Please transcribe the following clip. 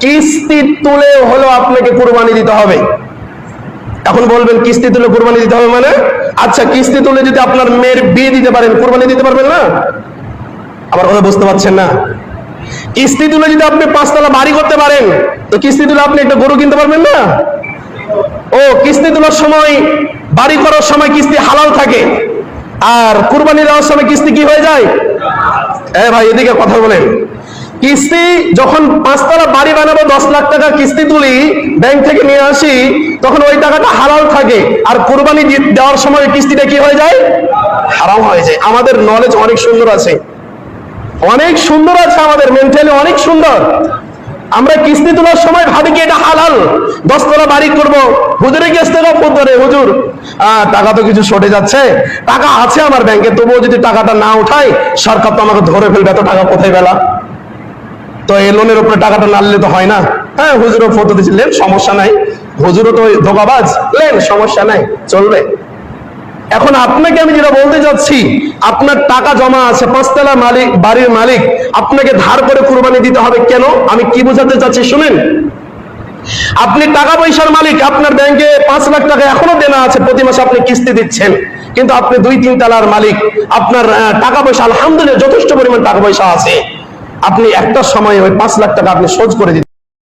কিস্তি তুলে হলো আপনাকে কুরবানি দিতে হবে। এখন বলবেন, কিস্তি তুলে কুরবানি দিতে হবে মানে? আচ্ছা কিস্তি তুলে যদি আপনার মেয়ের বিয়ে দিতে পারেন, কুরবানি দিতে পারবেন না? আমার কথা বুঝতে পারছেন না? কিস্তি তুলে যদি আপনি পাঁচতলা বাড়ি করতে পারেন, তো কিস্তি তুলে আপনি একটা গরু কিনতে পারবেন না? ও, কিস্তি তোলার সময়, বাড়ি করার সময় কিস্তি হালাল থাকে। আর কুরবানি দেওয়ার সময় কিস্তি কি হয়ে যায়? এ ভাই, এদিকে কথা বলেন। কিস্তি যখন পাঁচতলা বাড়ি বানাবো, দশ লাখ টাকা কিস্তি তুলি ব্যাংক থেকে নিয়ে আসি, তখন ওই টাকাটা হালাল থাকে। আর কোরবানি দেওয়ার সময় কিস্তিটা কি হয়ে যায়? হারাম হয়ে যায়। আমাদের নলেজ অনেক সুন্দর আছে। অনেক সুন্দর আছে আমাদের মেন্টালি অনেক সুন্দর। আমরা কিস্তি তোলার সময় ভাবি কি এটা হালাল? দশতলা বাড়ি করব। হুজুরে গেছ থেকে করে হুজুর। টাকা তো কিছু সটে যাচ্ছে। টাকা আছে আমার ব্যাংকে তবুও যদি টাকাটা না উঠাই, সরকার তো আমাকে ধরে ফেলবে। এত টাকা কোথায় বেলা তো এই লোনের উপরে টাকাটা না নিলে তো হয় না। হ্যাঁ হুজুরও ফটো দিচ্ছিলেন সমস্যা নাই। হুজুরও তো ধোকাবাজ, লেন, সমস্যা নাই, চলবে। এখন আপনাকে আমি যেটা বলতে যাচ্ছি, আপনার টাকা জমা আছে, পাঁচতলা মালিক, বাড়ির মালিক, আপনাকে ধার করে কুরবানি দিতে হবে কেন? আমি কি বোঝাতে চাচ্ছি, শুনেন। আপনি টাকা পয়সার মালিক, আপনার ব্যাংকে পাঁচ লাখ টাকা এখনও দেনা আছে, প্রতি মাসে আপনি কিস্তি দিচ্ছেন। কিন্তু আপনি দুই তিন তালার মালিক, আপনার টাকা পয়সা, আলহামদুলিল্লাহ, যথেষ্ট পরিমাণ টাকা পয়সা আছে। আপনি একটা সময় ওই পাঁচ লাখ টাকা আপনি শোধ করে দিতে